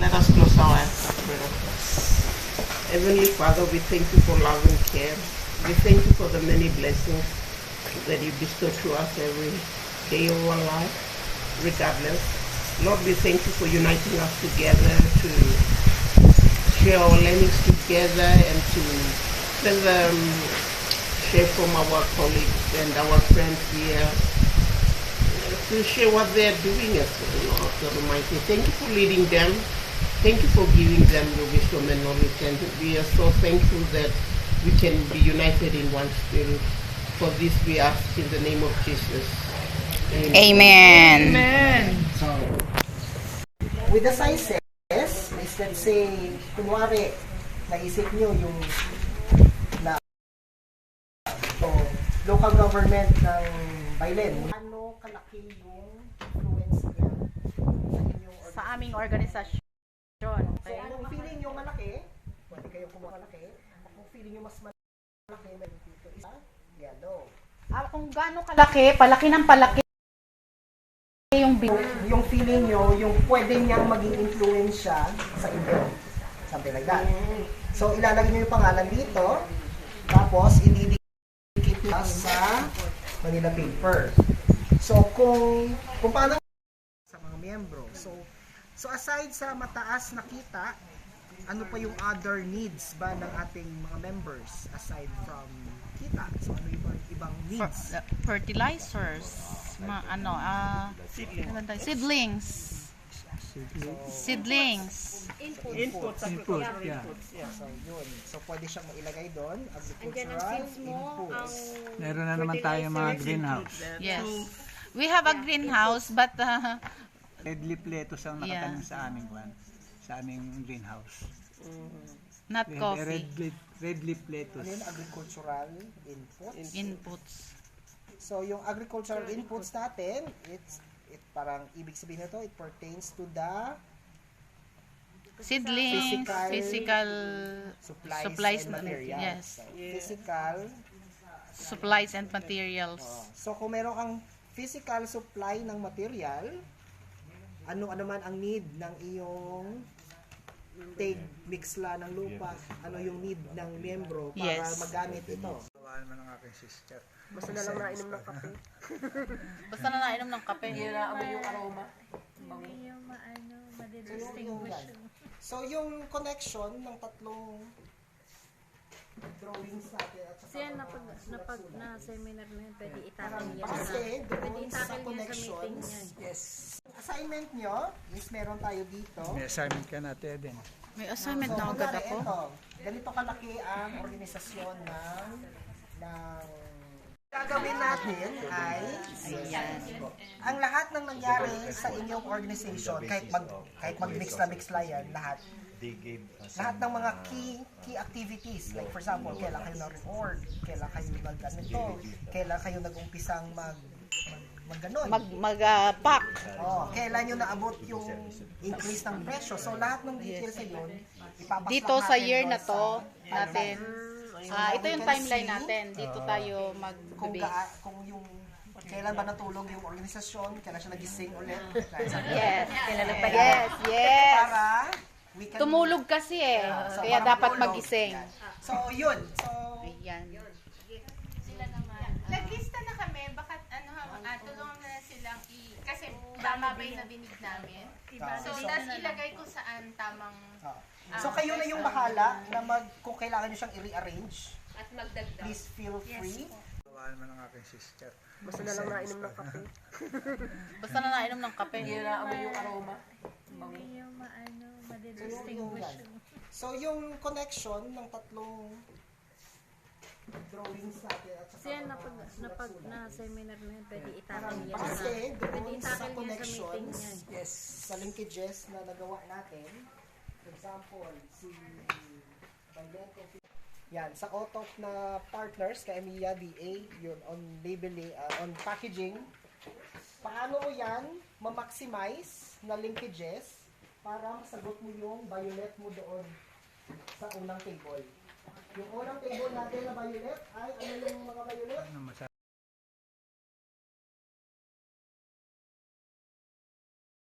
Let us close our eyes. Heavenly Father, we thank you for love and care. We thank you for the many blessings that you bestow to us every day of our life, regardless. Lord, we thank you for uniting us together to share our learnings together and to further um, share from our colleagues and our friends here to share what they're doing as well, Lord Almighty. Thank you for leading them. Thank you for giving them your wisdom and knowledge. And we are so thankful that we can be united in one spirit. For this we ask in the name of Jesus. Amen. So, with the sizes, is let's say, kunwari, naisip nyo yung na o, local government ng Bailen. Ano kalaki yung influence niya sa inyong Sa aming organisasyon. So, Okay? kung feeling nyo malaki, pwede kayo kumuha malaki. Kung feeling nyo mas malaki, meron dito isa, yellow. Ah, kung gaano kalaki, palaki ng palaki yung bin. yung feeling nyo, yung pwede niyang maging influensya sa inyo. Something like that. So, ilalagay nyo yung pangalan dito, tapos ididikit nyo sa Manila paper. So, kung, kung paano sa mga miyembro. So, so aside sa mataas na kita, ano pa yung other needs ba ng ating mga members aside from kita? So, ano yung ibang, needs? fertilizers, ma, ano, ah, ano tayo? seedlings. Seedlings. Input, Input, yeah. So, yun. So, pwede siyang mailagay doon. Agricultural inputs. Meron na naman tayo mga greenhouse. Yes. We have a greenhouse but uh, Red leaf lettuce ang Yeah. nakatanim sa aming kwan, sa aming greenhouse. not We have a coffee. red leaf, red leaf Ano lettuce. yun? Agricultural inputs. Inputs. So, yung agricultural inputs natin, it's it parang ibig sabihin nito, it pertains to the Seedlings, Physical- physical supplies, Supplies and na- materials. yes. So, physical. supplies and materials. So, kung meron kang physical supply ng material, ano ano man ang need ng iyong take mixla ng lupa, ano yung need ng miyembro para Yes. magamit ito. Tawaan mo ng aking sister. Basta na lang nainom ng kape. Basta na nainom ng kape. So, yung connection ng tatlong drawings natin at saka Siya na pag, na pag na seminar na yun, pwede itakil niya sa Kasi sa sa connections, niya. yes. Assignment nyo is meron tayo dito. May assignment ka natin din. May assignment So, na agad ako. Ito, ganito kalaki ang organisasyon ng ng gagawin natin ay ang lahat ng nangyari sa inyong organization kahit mag kahit mag-mix na mix la yan lahat lahat ng mga key key activities like for example kailan kayo na-record kailan kayo nag-ganito kailan kayo nag-umpisang mag mag, mag ganon. Mag mag ah, pack. Oh, kailan nyo naabot yung increase ng presyo. So, lahat ng details sa yun, ipapaslak Dito sa year na sa to, natin. timeline. Ah, ito yung timeline see natin. Dito tayo Kung, mag-base. gaa, kung yung kailan ba natulog yung organisasyon, kailan siya nagising ulit. Sa- Yes. Yes, yes. Para we can... Tumulog kasi eh. So, Kaya dapat tulog. magising. So, yun. So, Ayan. Naglista na kami, baka ano ha, ah, tulungan na silang i... Kasi tama ba yung nabinig namin? So, tas ilagay ko saan tamang... oh. so kayo na yung bahala na mag, kung kailangan nyo siyang i-rearrange, At magdagdag. please feel free. Tawaan mo ng aking sister. Basta na lang nainom ng kape. Basta na nainom ng kape. Hindi yung maano, So, yung, yung madidistinguish. So, yung connection ng tatlong drawings natin at saka Siya na mga pag, na seminar na yun, pwede itakil niya sa Kasi doon sa sa connections, niya. yes, sa linkages na nagawa natin, for example, si Valente, yan, sa OTOP na partners, kay Emilia DA, yun, on labeling, uh, on packaging, paano mo yan ma-maximize na linkages para masagot mo yung violet mo doon sa unang table. Yung unang table natin na violet ay ano yung mga violet? Ano